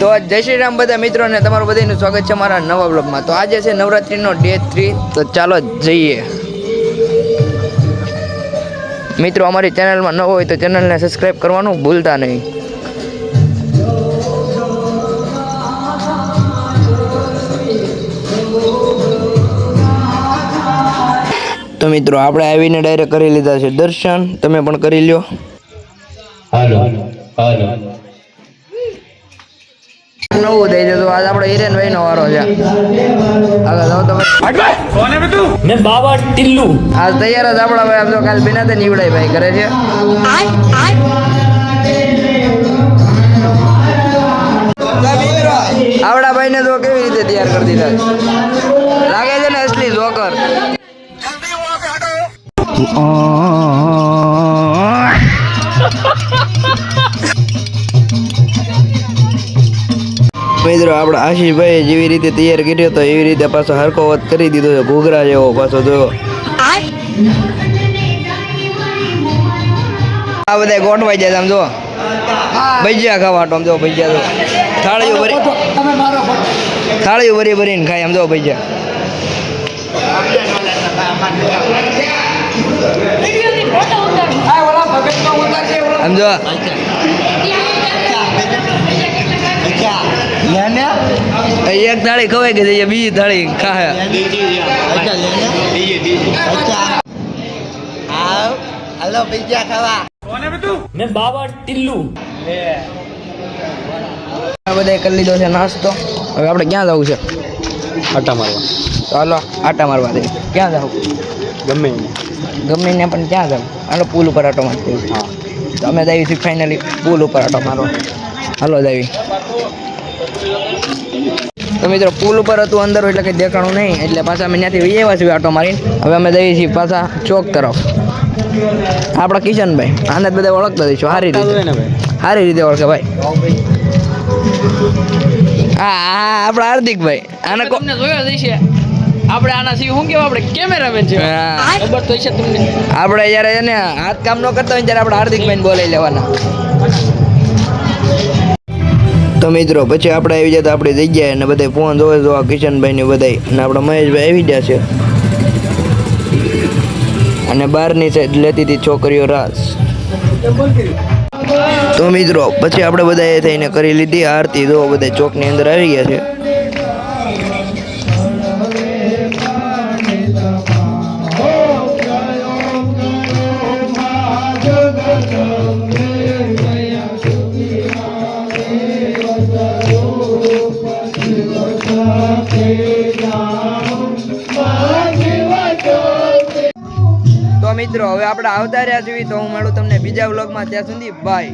તો જય શ્રી રામ બધા મિત્રોને તમારું બધાનું સ્વાગત છે મારા નવા બ્લોગમાં તો આજે છે નવરાત્રીનો ડે થ્રી તો ચાલો જઈએ. મિત્રો, અમારી ચેનલમાં ન હોય તો ચેનલને સબસ્ક્રાઈબ કરવાનું ભૂલતા નહીં. તો મિત્રો, આપણે આવીને ડાયરેક્ટ કરી લીધા છે દર્શન. તમે પણ કરી લ્યો. હાલો હાલો. નવું થઈ જતું. આજ આપણો હિરેન ભાઈ નો વારો છે. આગળ જાઓ તમે. મેં બાબા ટિલ્લુ. આજ તૈયાર જ આપણા ભાઈ આમ તો કાલ બિના તે નીવડાય ભાઈ કરે છે. આવડા ભાઈ ને તો કેવી રીતે તૈયાર કરી દીધા લાગે છે ને અસલી જોકર. મિત્રો આપણા આશીષભાઈ જેવી રીતે તૈયાર કર્યો હતો એવી રીતે પાછો હરકો વધ કરી દીધો છે ઘૂઘરા જેવો પાછો જોયો. આ બધા ગોઠવાઈ જાય આમ જો ભજીયા ખાવા આમ જો ભજીયા જો થાળીઓ ભરી થાળીઓ ભરી ભરીને ખાય આમ જો ભજીયા. આમ જો એક થાળી ખવાઈ ગઈ છે બીજી થાળી ખાય મેં બાબા ટિલ્લુ. આ બધાએ કરી લીધો છે નાસ્તો. હવે આપણે ક્યાં જવું છે? આટા મારવા. તો હાલો આટા મારવા દે. ક્યાં જવું? ગમે ગમે ને પણ ક્યાં જવું? હાલો પુલ ઉપર આટો મારતી હા. તો અમે જઈએ છીએ ફાઇનલી પુલ ઉપર આટો મારવા. હાલો જવી તો મિત્રો પુલ ઉપર હતું અંદર એટલે કંઈ દેખાણું નહીં. એટલે પાછા અમે ત્યાંથી વહી આવ્યા છીએ આટો મારીને. હવે અમે જઈએ છીએ પાછા ચોક તરફ. આપણા કિશનભાઈ. આને બધા ઓળખતા દઈશું સારી રીતે. સારી રીતે ઓળખે ભાઈ. હા હા આપણા હાર્દિકભાઈ. આને કોને જોયો જ આપણે આના શું કેવા આપણે કેમેરામેન છે. ખબર તો છે તમને. આપણે જ્યારે એને હાથ કામ ન કરતા હોય ત્યારે આપણે હાર્દિકભાઈને બોલાવી લેવાના. તો મિત્રો, પછી આપણે આવી જતા આપણી જગ્યાએ અને બધા ફોન જોવે જોવા કિશનભાઈ ને બધા અને આપણા મહેશભાઈ આવી ગયા છે. અને બહારની સાઈડ લેતી હતી છોકરીઓ રાસ. તો મિત્રો, પછી આપણે બધાએ થઈને કરી લીધી આરતી. જો બધા ચોકની અંદર આવી ગયા છે. તો મિત્રો, હવે આપણે આવતા રહ્યા છીએ તો હું મળું તમને બીજા વ્લોગમાં. ત્યાં સુધી બાય